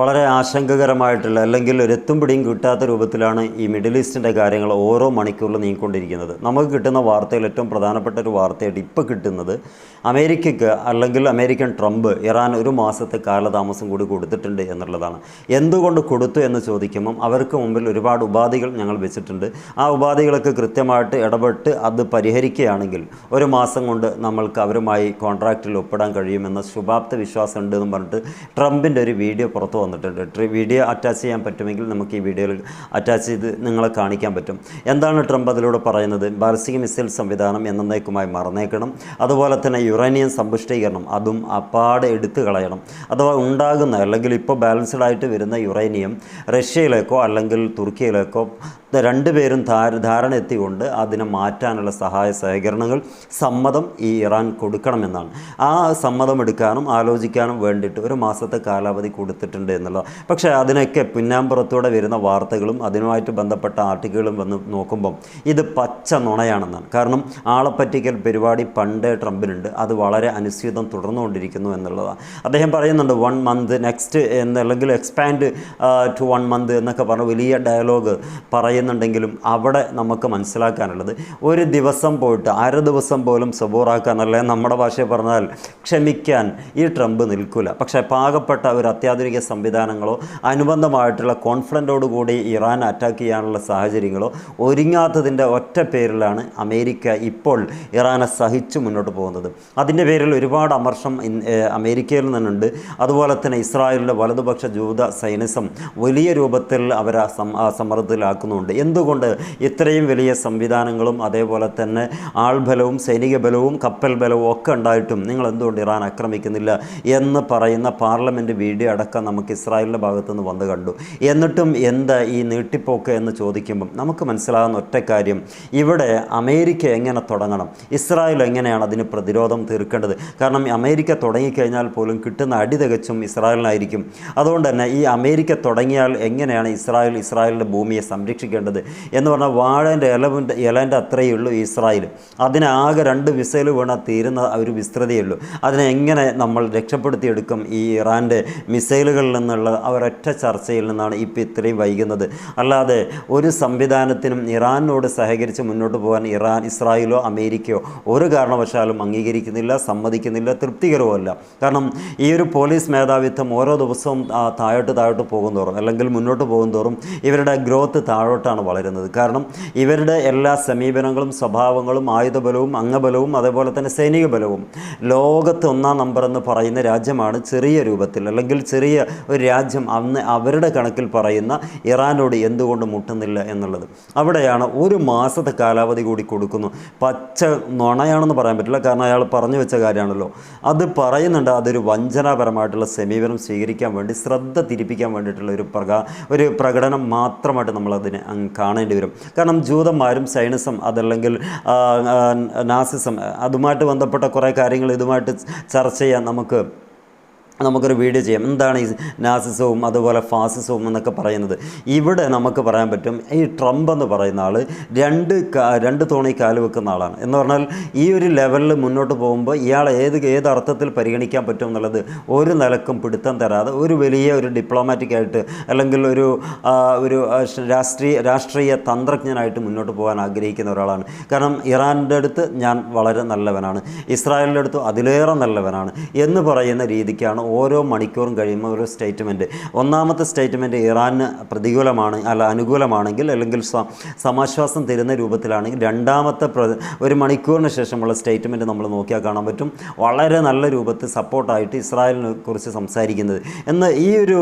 വളരെ ആശങ്കകരമായിട്ടുള്ള അല്ലെങ്കിൽ ഒരു എത്തും പിടിയും കിട്ടാത്ത രൂപത്തിലാണ് ഈ മിഡിൽ ഈസ്റ്റിന്റെ കാര്യങ്ങൾ ഓരോ മണിക്കൂറിൽ നീങ്ങിക്കൊണ്ടിരിക്കുന്നത്. നമുക്ക് കിട്ടുന്ന വാർത്തയിൽ ഏറ്റവും പ്രധാനപ്പെട്ട ഒരു വാർത്തയായിട്ട് ഇപ്പോൾ കിട്ടുന്നത് അമേരിക്കയ്ക്ക് അല്ലെങ്കിൽ അമേരിക്കൻ ട്രംപ് ഇറാൻ ഒരു മാസത്തെ കാലതാമസം കൂടി കൊടുത്തിട്ടുണ്ട് എന്നുള്ളതാണ്. എന്തുകൊണ്ട് കൊടുത്തു എന്ന് ചോദിക്കുമ്പം അവർക്ക് മുമ്പിൽ ഒരുപാട് ഉപാധികൾ ഞങ്ങൾ വെച്ചിട്ടുണ്ട്. ആ ഉപാധികളൊക്കെ കൃത്യമായിട്ട് ഇടപെട്ട് അത് പരിഹരിക്കുകയാണെങ്കിൽ ഒരു മാസം കൊണ്ട് നമ്മൾക്ക് അവരുമായി കോൺട്രാക്റ്റിൽ ഒപ്പിടാൻ കഴിയുമെന്ന ശുഭാപ്ത വിശ്വാസം ഉണ്ട് എന്ന് പറഞ്ഞിട്ട് ട്രംപിന്റെ ഒരു വീഡിയോ പുറത്തു വന്നിട്ടുണ്ട്. ട്രി- വീഡിയോ അറ്റാച്ച് ചെയ്യാൻ പറ്റുമെങ്കിൽ നമുക്ക് ഈ വീഡിയോയിൽ അറ്റാച്ച് ചെയ്ത് നിങ്ങളെ കാണിക്കാൻ പറ്റും. എന്താണ് ട്രംപ് അതിലൂടെ പറയുന്നത്? ബാലിസ്റ്റിക് മിസൈൽ സംവിധാനം എന്നേക്കുമായി മറന്നേക്കണം. അതുപോലെ തന്നെ യുറേനിയം സമ്പുഷ്ടീകരണം അതും അപ്പാടെ എടുത്തു കളയണം. അഥവാ ഉണ്ടാകുന്ന അല്ലെങ്കിൽ ഇപ്പോൾ ബാലൻസ്ഡ് ആയിട്ട് വരുന്ന യുറേനിയം റഷ്യയിലേക്കോ അല്ലെങ്കിൽ തുർക്കിയിലേക്കോ രണ്ടുപേരും ധാര ധാരണ എത്തിക്കൊണ്ട് അതിനെ മാറ്റാനുള്ള സഹായ സഹകരണങ്ങൾ സമ്മതം ഈ ഇറാൻ കൊടുക്കണമെന്നാണ്. ആ സമ്മതം എടുക്കാനും ആലോചിക്കാനും വേണ്ടിയിട്ട് ഒരു മാസത്തെ കാലാവധി കൊടുത്തിട്ടുണ്ട് എന്നുള്ളത് പക്ഷേ അതിനൊക്കെ പിന്നാമ്പുറത്തൂടെ വരുന്ന വാർത്തകളും അതിനുമായിട്ട് ബന്ധപ്പെട്ട ആർട്ടിക്കിളും വന്ന് നോക്കുമ്പം ഇത് പച്ച നുണയാണെന്നാണ്. കാരണം ആളെപ്പറ്റിക്കൽ പരിപാടി പണ്ടേ ട്രംപിനുണ്ട്. അത് വളരെ അനുസ്യൂതം തുടർന്നുകൊണ്ടിരിക്കുന്നു എന്നുള്ളതാണ്. അദ്ദേഹം പറയുന്നുണ്ട് വൺ മന്ത് നെക്സ്റ്റ് എന്നല്ലെങ്കിൽ എക്സ്പാൻഡ് ടു വൺ മന്ത് എന്നൊക്കെ പറഞ്ഞ വലിയ ഡയലോഗ് പറയുന്നുണ്ടെങ്കിലും അവിടെ നമുക്ക് മനസ്സിലാക്കാനുള്ളത് ഒരു ദിവസം പോയിട്ട് അര ദിവസം പോലും സബൂറാക്കാൻ അല്ലെ നമ്മുടെ ഭാഷയിൽ പറഞ്ഞാൽ ക്ഷമിക്കാൻ ഈ ട്രംപ് നിൽക്കില്ല പക്ഷേ പാകപ്പെട്ട ഒരു അത്യാധുനിക സംവിധാനങ്ങളോ അനുബന്ധമായിട്ടുള്ള കോൺഫിഡന്റോട് കൂടി ഇറാൻ അറ്റാക്ക് ചെയ്യാനുള്ള സാഹചര്യങ്ങളോ ഒരുങ്ങാത്തതിന്റെ ഒറ്റ പേരിലാണ് അമേരിക്ക ഇപ്പോൾ ഇറാനെ സഹിച്ചു മുന്നോട്ട് പോകുന്നത്. അതിന്റെ പേരിൽ ഒരുപാട് അമർഷം അമേരിക്കയിൽ നിന്നുണ്ട്. അതുപോലെ തന്നെ ഇസ്രായേലിന്റെ വലതുപക്ഷ ജൂത സൈനിസം വലിയ രൂപത്തിൽ അവരെ സം സമ്മർദ്ദത്തിലാക്കുന്നുണ്ട് എന്തുകൊണ്ട്? ഇത്രയും വലിയ സംവിധാനങ്ങളും അതേപോലെ തന്നെ ആൾബലവും സൈനിക ബലവും കപ്പൽ ബലവും ഒക്കെ ഉണ്ടായിട്ടും നിങ്ങൾ എന്തുകൊണ്ട് ഇറാൻ ആക്രമിക്കുന്നില്ല എന്ന് പറയുന്ന പാർലമെന്റ് വീഡിയോ അടക്കം നമുക്ക് ഇസ്രായേലിന്റെ ഭാഗത്തു നിന്ന് വന്ന് കണ്ടു. എന്നിട്ടും എന്താ ഈ നീട്ടിപ്പോക്ക് എന്ന് ചോദിക്കുമ്പം നമുക്ക് മനസ്സിലാകുന്ന ഒറ്റ കാര്യം. ഇവിടെ അമേരിക്ക എങ്ങനെ തുടങ്ങണം? ഇസ്രായേൽ എങ്ങനെയാണ് അതിന് പ്രതിരോധം തീർക്കേണ്ടത്? കാരണം അമേരിക്ക തുടങ്ങിക്കഴിഞ്ഞാൽ പോലും കിട്ടുന്ന അടി തികച്ചും ഇസ്രായേലിനായിരിക്കും. അതുകൊണ്ട് തന്നെ ഈ അമേരിക്ക തുടങ്ങിയാൽ എങ്ങനെയാണ് ഇസ്രായേൽ ഇസ്രായേലിന്റെ ഭൂമിയെ സംരക്ഷിക്കേണ്ടത് എന്ന് പറഞ്ഞാൽ വാഴേന്റെ ഇലവിന്റെ ഇലേന്റെ അത്രയേ ഉള്ളൂ ഇസ്രായേൽ. അതിന് ആകെ രണ്ട് മിസൈൽ വീണാൽ തീരുന്ന ഒരു വിസ്തൃതയേ ഉള്ളൂ. അതിനെ എങ്ങനെ നമ്മൾ രക്ഷപ്പെടുത്തിയെടുക്കും ഈ ഇറാന്റെ മിസൈലുകളിൽ നിന്നുള്ള അവരൊറ്റ ചർച്ചയിൽ നിന്നാണ് ഇപ്പോൾ ഇത്രയും വൈകുന്നത്. അല്ലാതെ ഒരു സംവിധാനത്തിനും ഇറാനോട് സഹകരിച്ച് മുന്നോട്ട് പോകാൻ ഇറാൻ ഇസ്രായേലോ അമേരിക്കയോ ഒരു കാരണവശാലും അംഗീകരിക്കുന്നില്ല സമ്മതിക്കുന്നില്ല തൃപ്തികരവുമല്ല. കാരണം ഈ ഒരു പോലീസ് മേധാവിത്വം ഓരോ ദിവസവും താഴോട്ട് താഴോട്ട് താഴോട്ട് പോകുന്തോറും അല്ലെങ്കിൽ മുന്നോട്ട് പോകുന്തോറും ഇവരുടെ ഗ്രോത്ത് താഴോട്ടാണ് വളരുന്നത്. കാരണം ഇവരുടെ എല്ലാ സമീപനങ്ങളും സ്വഭാവങ്ങളും ആയുധബലവും അംഗബലവും അതേപോലെ തന്നെ സൈനിക ബലവും ലോകത്ത് ഒന്നാം നമ്പർ എന്ന് പറയുന്ന രാജ്യമാണ് ചെറിയ രൂപത്തിൽ. അല്ലെങ്കിൽ ചെറിയ ഒരു രാജ്യം അന്ന് അവരുടെ കണക്കിൽ പറയുന്ന ഇറാനോട് എന്തുകൊണ്ട് മുട്ടുന്നില്ല എന്നുള്ളത്. അവിടെയാണ് ഒരു മാസത്തെ കാലാവധി കൂടി കൊടുക്കുന്നു. പച്ച നുണയാണെന്ന് പറയാൻ പറ്റില്ല. കാരണം അയാൾ പറഞ്ഞു വെച്ച കാര്യമാണല്ലോ. അത് പറയുന്നുണ്ട്. അതൊരു വഞ്ചനാപരമായിട്ടുള്ള സമീപനം സ്വീകരിക്കാൻ വേണ്ടി ശ്രദ്ധ തിരിപ്പിക്കാൻ വേണ്ടിയിട്ടുള്ള ഒരു പ്രകാ ഒരു പ്രകടനം മാത്രമായിട്ട് നമ്മളതിനെ കാണേണ്ടി വരും കാരണം ജൂതന്മാരും സൈനിസം അതല്ലെങ്കിൽ നാസിസം അതുമായിട്ട് ബന്ധപ്പെട്ട കുറേ കാര്യങ്ങൾ ഇതുമായിട്ട് ചർച്ച ചെയ്യാൻ നമുക്ക് നമുക്കൊരു വീഡിയോ ചെയ്യാം. എന്താണ് ഈ നാസിസവും അതുപോലെ ഫാസിസവും എന്നൊക്കെ പറയുന്നത്? ഇവിടെ നമുക്ക് പറയാൻ പറ്റും ഈ ട്രംപ് എന്ന് പറയുന്ന ആൾ രണ്ട് രണ്ട് തോണി കാൽ വെക്കുന്ന ആളാണ്. എന്ന് പറഞ്ഞാൽ ഈ ഒരു ലെവലിൽ മുന്നോട്ട് പോകുമ്പോൾ ഇയാൾ ഏത് ഏത് അർത്ഥത്തിൽ പരിഗണിക്കാൻ പറ്റും എന്നുള്ളത് ഒരു നിലക്കും പിടുത്തം തരാതെ ഒരു വലിയ ഒരു ഡിപ്ലോമാറ്റിക് ആയിട്ട് അല്ലെങ്കിൽ ഒരു ഒരു രാഷ്ട്രീയ രാഷ്ട്രീയ തന്ത്രജ്ഞനായിട്ട് മുന്നോട്ട് പോകാൻ ആഗ്രഹിക്കുന്ന ഒരാളാണ്. കാരണം ഇറാന്റെ അടുത്ത് ഞാൻ വളരെ നല്ലവനാണ്. ഇസ്രായേലിന്റെ അടുത്ത് അതിലേറെ നല്ലവനാണ് എന്ന് പറയുന്ന രീതിക്കാണ് ഓരോ മണിക്കൂറും കഴിയുമ്പോൾ ഒരു സ്റ്റേറ്റ്മെന്റ് ഒന്നാമത്തെ സ്റ്റേറ്റ്മെന്റ് ഇറാന് പ്രതികൂലമാണ് അല്ല അനുകൂലമാണെങ്കിൽ അല്ലെങ്കിൽ സമാശ്വാസം തരുന്ന രൂപത്തിലാണെങ്കിൽ രണ്ടാമത്തെ ഒരു മണിക്കൂറിന് ശേഷമുള്ള സ്റ്റേറ്റ്മെന്റ് നമ്മൾ നോക്കിയാൽ കാണാൻ പറ്റും. വളരെ നല്ല രൂപത്തിൽ സപ്പോർട്ടായിട്ട് ഇസ്രായേലിനെ കുറിച്ച് സംസാരിക്കുന്നത്. എന്ന് ഈ ഒരു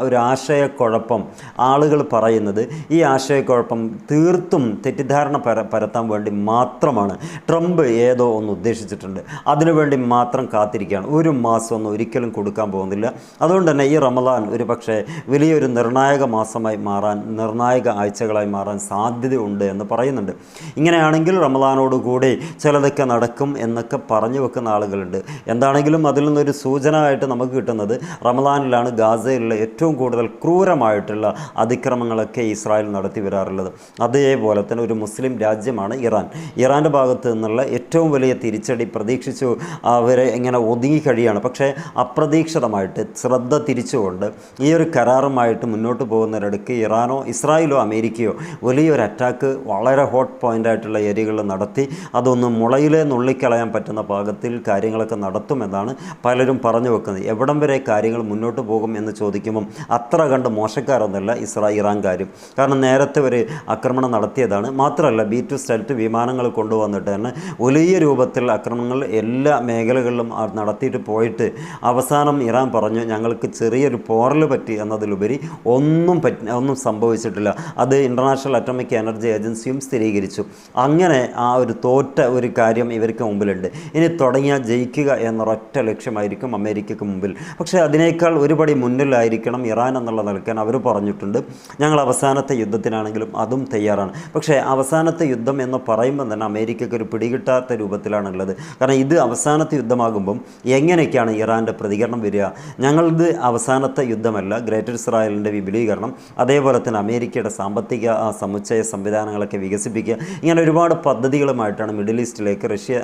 ഒരു ആശയക്കുഴപ്പം ആളുകൾ പറയുന്നത് ഈ ആശയക്കുഴപ്പം തീർത്തും തെറ്റിദ്ധാരണ പര പരത്താൻ വേണ്ടി മാത്രമാണ്. ട്രംപ് ഏതോ ഒന്ന് ഉദ്ദേശിച്ചിട്ടുണ്ട്. അതിനുവേണ്ടി മാത്രം കാത്തിരിക്കുകയാണ്. ഒരു മാസം ഒന്നും ഒരിക്കലും കൊടുക്കാൻ പോകുന്നില്ല. അതുകൊണ്ട് തന്നെ ഈ റമദാൻ ഒരു പക്ഷേ വലിയൊരു നിർണായക മാസമായി മാറാൻ നിർണായക ആഴ്ചകളായി മാറാൻ സാധ്യതയുണ്ട് എന്ന് പറയുന്നുണ്ട്. ഇങ്ങനെയാണെങ്കിൽ റമദാനോടുകൂടി ചിലതൊക്കെ നടക്കും എന്നൊക്കെ പറഞ്ഞു വെക്കുന്ന ആളുകളുണ്ട്. എന്താണെങ്കിലും അതിൽ നിന്നൊരു സൂചന ആയിട്ട് നമുക്ക് കിട്ടുന്നത് റമദാനിലാണ് ഗാസയിലുള്ള ഏറ്റവും കൂടുതൽ ക്രൂരമായിട്ടുള്ള അതിക്രമങ്ങളൊക്കെ ഇസ്രായേൽ നടത്തി വരാറുള്ളത്. അതേപോലെ തന്നെ ഒരു മുസ്ലിം രാജ്യമാണ് ഇറാൻ. ഇറാന്റെ ഭാഗത്ത് നിന്നുള്ള ഏറ്റവും വലിയ തിരിച്ചടി പ്രതീക്ഷിച്ചു അവരെ ഇങ്ങനെ ഒതുങ്ങി കഴിയാണ്. പക്ഷേ അപ്രതീക്ഷിത അപ്രതീക്ഷിതമായിട്ട് ശ്രദ്ധ തിരിച്ചുകൊണ്ട് ഈ ഒരു കരാറുമായിട്ട് മുന്നോട്ട് പോകുന്നവരടുക്ക് ഇറാനോ ഇസ്രായേലോ അമേരിക്കയോ വലിയൊരു അറ്റാക്ക് വളരെ ഹോട്ട് പോയിന്റായിട്ടുള്ള ഏരിയകളിൽ നടത്തി അതൊന്ന് മുളയിലെ നുള്ളിക്കളയാൻ പറ്റുന്ന പാകത്തിൽ കാര്യങ്ങളൊക്കെ നടത്തുമെന്നാണ് പലരും പറഞ്ഞു വെക്കുന്നത്. എവിടം വരെ കാര്യങ്ങൾ മുന്നോട്ട് പോകും എന്ന് ചോദിക്കുമ്പം അത്ര കണ്ട് മോശക്കാരൊന്നുമല്ല ഇസ്രാ ഇറാൻകാരും. കാരണം നേരത്തെ ഒരു ആക്രമണം നടത്തിയതാണ്. മാത്രമല്ല ബി ടു സ്റ്റെൽറ്റ് വിമാനങ്ങൾ കൊണ്ടുവന്നിട്ട് തന്നെ വലിയ രൂപത്തിൽ ആക്രമണങ്ങൾ എല്ലാ മേഖലകളിലും നടത്തിയിട്ട് പോയിട്ട് അവസാനം ഇറാൻ പറഞ്ഞു ഞങ്ങൾക്ക് ചെറിയൊരു പോറൽ പറ്റി എന്നതിലുപരി ഒന്നും പറ്റി ഒന്നും സംഭവിച്ചിട്ടില്ല. അത് ഇന്റർനാഷണൽ അറ്റോമിക് എനർജി ഏജൻസിയും സ്ഥിരീകരിച്ചു. അങ്ങനെ ആ ഒരു തോറ്റ ഒരു കാര്യം ഇവർക്ക് മുമ്പിലുണ്ട്. ഇനി തുടങ്ങിയാൽ ജയിക്കുക എന്നൊരൊറ്റ ലക്ഷ്യമായിരിക്കും അമേരിക്കയ്ക്ക് മുമ്പിൽ. പക്ഷേ അതിനേക്കാൾ ഒരുപടി മുന്നിലായിരിക്കണം ഇറാൻ എന്നുള്ള നിലക്കാൻ അവർ പറഞ്ഞിട്ടുണ്ട്. ഞങ്ങൾ അവസാനത്തെ യുദ്ധത്തിനാണെങ്കിലും അതും തയ്യാറാണ്. പക്ഷേ അവസാനത്തെ യുദ്ധം എന്ന് പറയുമ്പോൾ തന്നെ അമേരിക്കയ്ക്ക് ഒരു പിടികിട്ടാത്ത രൂപത്തിലാണുള്ളത്. കാരണം ഇത് അവസാനത്തെ യുദ്ധമാകുമ്പം എങ്ങനെയൊക്കെയാണ് ഇറാന്റെ പ്രതികരണം വരിക. ഞങ്ങളത് അവസാനത്തെ യുദ്ധമല്ല ഗ്രേറ്റർ ഇസ്രായേലിന്റെ വിപുലീകരണം. അതേപോലെ തന്നെ അമേരിക്കയുടെ സാമ്പത്തിക സമുച്ചയ സംവിധാനങ്ങളൊക്കെ വികസിപ്പിക്കുക. ഇങ്ങനെ ഒരുപാട് പദ്ധതികളുമായിട്ടാണ് മിഡിൽ ഈസ്റ്റിലേക്ക് റഷ്യ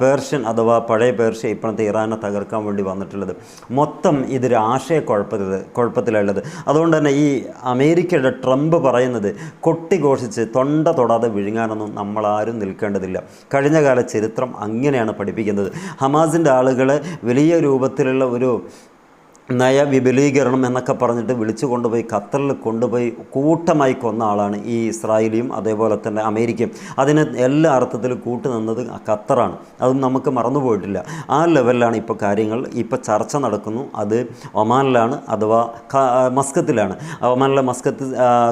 പേർഷ്യൻ അഥവാ പഴയ പേർഷ്യ ഇപ്പോഴത്തെ ഇറാനെ തകർക്കാൻ വേണ്ടി വന്നിട്ടുള്ളത്. മൊത്തം ഇതൊരു ആശയക്കുഴപ്പത്തിൽ കുഴപ്പത്തിലുള്ളത്. അതുകൊണ്ട് തന്നെ ഈ അമേരിക്കയുടെ ട്രംപ് പറയുന്നത് കൊട്ടിഘോഷിച്ച് തൊണ്ട തൊടാതെ വിഴുങ്ങാനൊന്നും നമ്മളാരും നിൽക്കേണ്ടതില്ല. കഴിഞ്ഞകാല ചരിത്രം അങ്ങനെയാണ് പഠിപ്പിക്കുന്നത്. ഹമാസിന്റെ ആളുകളെ വലിയ രൂപത്തിലുള്ള ഒരു നയവിപുലീകരണം എന്നൊക്കെ പറഞ്ഞിട്ട് വിളിച്ചു കൊണ്ടുപോയി ഖത്തറിൽ കൊണ്ടുപോയി കൂട്ടമായി കൊന്ന ആളാണ് ഈ ഇസ്രായേലിയും അതേപോലെ തന്നെ അമേരിക്കയും. അതിന് എല്ലാ അർത്ഥത്തിലും കൂട്ടുനിന്നത് ഖത്തറാണ്. അതും നമുക്ക് മറന്നുപോയിട്ടില്ല ആ ലെവലിലാണ് ഇപ്പോൾ കാര്യങ്ങൾ. ഇപ്പോൾ ചർച്ച നടക്കുന്നു. അത് ഒമാനിലാണ് അഥവാ മസ്കത്തിലാണ്. ഒമാനിലെ മസ്കത്ത്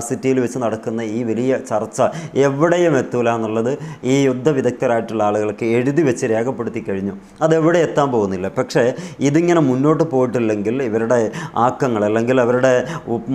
സിറ്റിയിൽ വെച്ച് നടക്കുന്ന ഈ വലിയ ചർച്ച എവിടെയും എത്തൂല എന്നുള്ളത് ഈ യുദ്ധവിദഗ്ധരായിട്ടുള്ള ആളുകൾക്ക് എഴുതി വെച്ച് രേഖപ്പെടുത്തി കഴിഞ്ഞു. അതെവിടെ എത്താൻ പോകുന്നില്ല. പക്ഷേ ഇതിങ്ങനെ മുന്നോട്ട് പോയിട്ടില്ലെങ്കിൽ ഇവരുടെ ആക്കങ്ങൾ അല്ലെങ്കിൽ അവരുടെ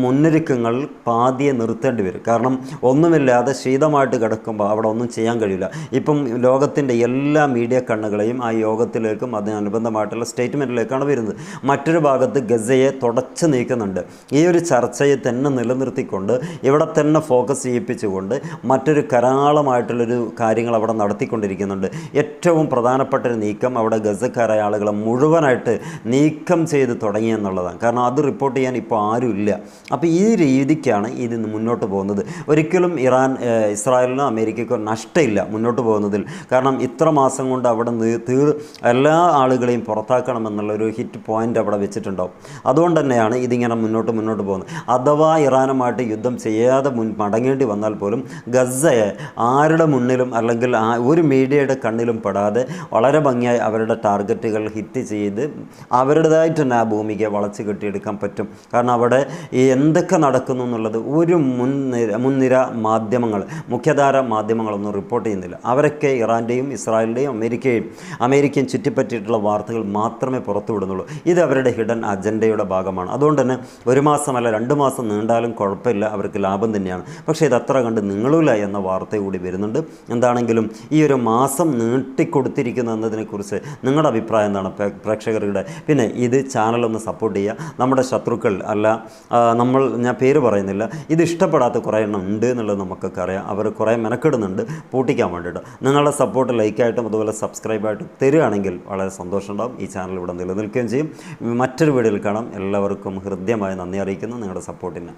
മുന്നൊരുക്കങ്ങൾ പാതിയെ നിർത്തേണ്ടി വരും. കാരണം ഒന്നുമില്ലാതെ ശീതമായിട്ട് കിടക്കുമ്പോൾ അവിടെ ഒന്നും ചെയ്യാൻ കഴിയില്ല. ഇപ്പം ലോകത്തിന്റെ എല്ലാ മീഡിയ കണ്ണുകളെയും ആ യോഗത്തിലേക്കും അതിനനുബന്ധമായിട്ടുള്ള സ്റ്റേറ്റ്മെന്റിലേക്കാണ് വരുന്നത്. മറ്റൊരു ഭാഗത്ത് ഗസയെ തുടച്ചു നീക്കുന്നുണ്ട്. ഈ ഒരു ചർച്ചയെ തന്നെ നിലനിർത്തിക്കൊണ്ട് ഇവിടെ തന്നെ ഫോക്കസ് ചെയ്യിപ്പിച്ചുകൊണ്ട് മറ്റൊരു കരാളമായിട്ടുള്ളൊരു കാര്യങ്ങൾ അവിടെ നടത്തിക്കൊണ്ടിരിക്കുന്നുണ്ട്. ഏറ്റവും പ്രധാനപ്പെട്ട ഒരു നീക്കം അവിടെ ഗസക്കാരായ ആളുകളെ മുഴുവനായിട്ട് നീക്കം ചെയ്ത് തുടങ്ങി എന്നുള്ളതാണ്. കാരണം അത് റിപ്പോർട്ട് ചെയ്യാൻ ഇപ്പോൾ ആരുമില്ല. അപ്പോൾ ഈ രീതിക്കാണ് ഇത് മുന്നോട്ട് പോകുന്നത്. ഒരിക്കലും ഇറാൻ ഇസ്രായേലിനോ അമേരിക്കയ്ക്കോ നഷ്ടമില്ല മുന്നോട്ട് പോകുന്നതിൽ. കാരണം ഇത്ര മാസം കൊണ്ട് അവിടെ തീർ എല്ലാ ആളുകളെയും പുറത്താക്കണമെന്നുള്ളൊരു ഹിറ്റ് പോയിന്റ് അവിടെ വെച്ചിട്ടുണ്ടാവും. അതുകൊണ്ട് തന്നെയാണ് ഇതിങ്ങനെ മുന്നോട്ട് മുന്നോട്ട് പോകുന്നത്. അഥവാ ഇറാനുമായിട്ട് യുദ്ധം ചെയ്യാതെ മുൻ മടങ്ങേണ്ടി വന്നാൽ പോലും ഗസയെ ആരുടെ മുന്നിലും അല്ലെങ്കിൽ ഒരു മീഡിയയുടെ കണ്ണിലും പെടാതെ വളരെ ഭംഗിയായി അവരുടെ ടാർഗറ്റുകൾ ഹിറ്റ് ചെയ്ത് അവരുടേതായിട്ട് തന്നെ ആ ഭൂമിക്ക് വളച്ച് കെട്ടിയെടുക്കാൻ പറ്റും. കാരണം അവിടെ എന്തൊക്കെ നടക്കുന്നു എന്നുള്ളത് ഒരു മുൻനിര മുൻനിര മാധ്യമങ്ങൾ മുഖ്യധാര മാധ്യമങ്ങളൊന്നും റിപ്പോർട്ട് ചെയ്യുന്നില്ല. അവരൊക്കെ ഇറാന്റെയും ഇസ്രായേലിന്റെയും അമേരിക്കയും അമേരിക്കയും ചുറ്റിപ്പറ്റിയിട്ടുള്ള വാർത്തകൾ മാത്രമേ പുറത്തുവിടുന്നുള്ളൂ. ഇത് അവരുടെ ഹിഡൻ അജണ്ടയുടെ ഭാഗമാണ്. അതുകൊണ്ട് തന്നെ ഒരു മാസമല്ല രണ്ട് മാസം നീണ്ടാലും കുഴപ്പമില്ല അവർക്ക് ലാഭം തന്നെയാണ്. പക്ഷേ ഇത് അത്ര കണ്ട് നീളൂല എന്ന വാർത്ത കൂടി വരുന്നുണ്ട്. എന്താണെങ്കിലും ഈ ഒരു മാസം നീട്ടിക്കൊടുത്തിരിക്കുന്നു എന്നതിനെക്കുറിച്ച് നിങ്ങളുടെ അഭിപ്രായം എന്താണ്? പ്രേ- പ്രേക്ഷകരുടെ പിന്നെ ഇത് ചാനലൊന്ന് സപ്പോർട്ട് ചെയ്യുക നമ്മുടെ ശത്രുക്കൾ അല്ല നമ്മൾ ഞാൻ പേര് പറയുന്നില്ല. ഇത് ഇഷ്ടപ്പെടാത്ത കുറേ എണ്ണം ഉണ്ട് എന്നുള്ളത് നമുക്കൊക്കെ അറിയാം. അവർ കുറേ മെനക്കെടുന്നുണ്ട്. പൂട്ടിക്കാൻ വേണ്ടിയിട്ട്. നിങ്ങളുടെ സപ്പോർട്ട് ലൈക്കായിട്ടും അതുപോലെ സബ്സ്ക്രൈബായിട്ടും തരികയാണെങ്കിൽ വളരെ സന്തോഷമുണ്ടാകും ഈ ചാനൽ ഇവിടെ നിലനിൽക്കുകയും ചെയ്യും. മറ്റൊരു വീഡിയോയിൽ കാണാം. എല്ലാവർക്കും ഹൃദ്യമായി നന്ദി അറിയിക്കുന്നു. നിങ്ങളുടെ സപ്പോർട്ടിന്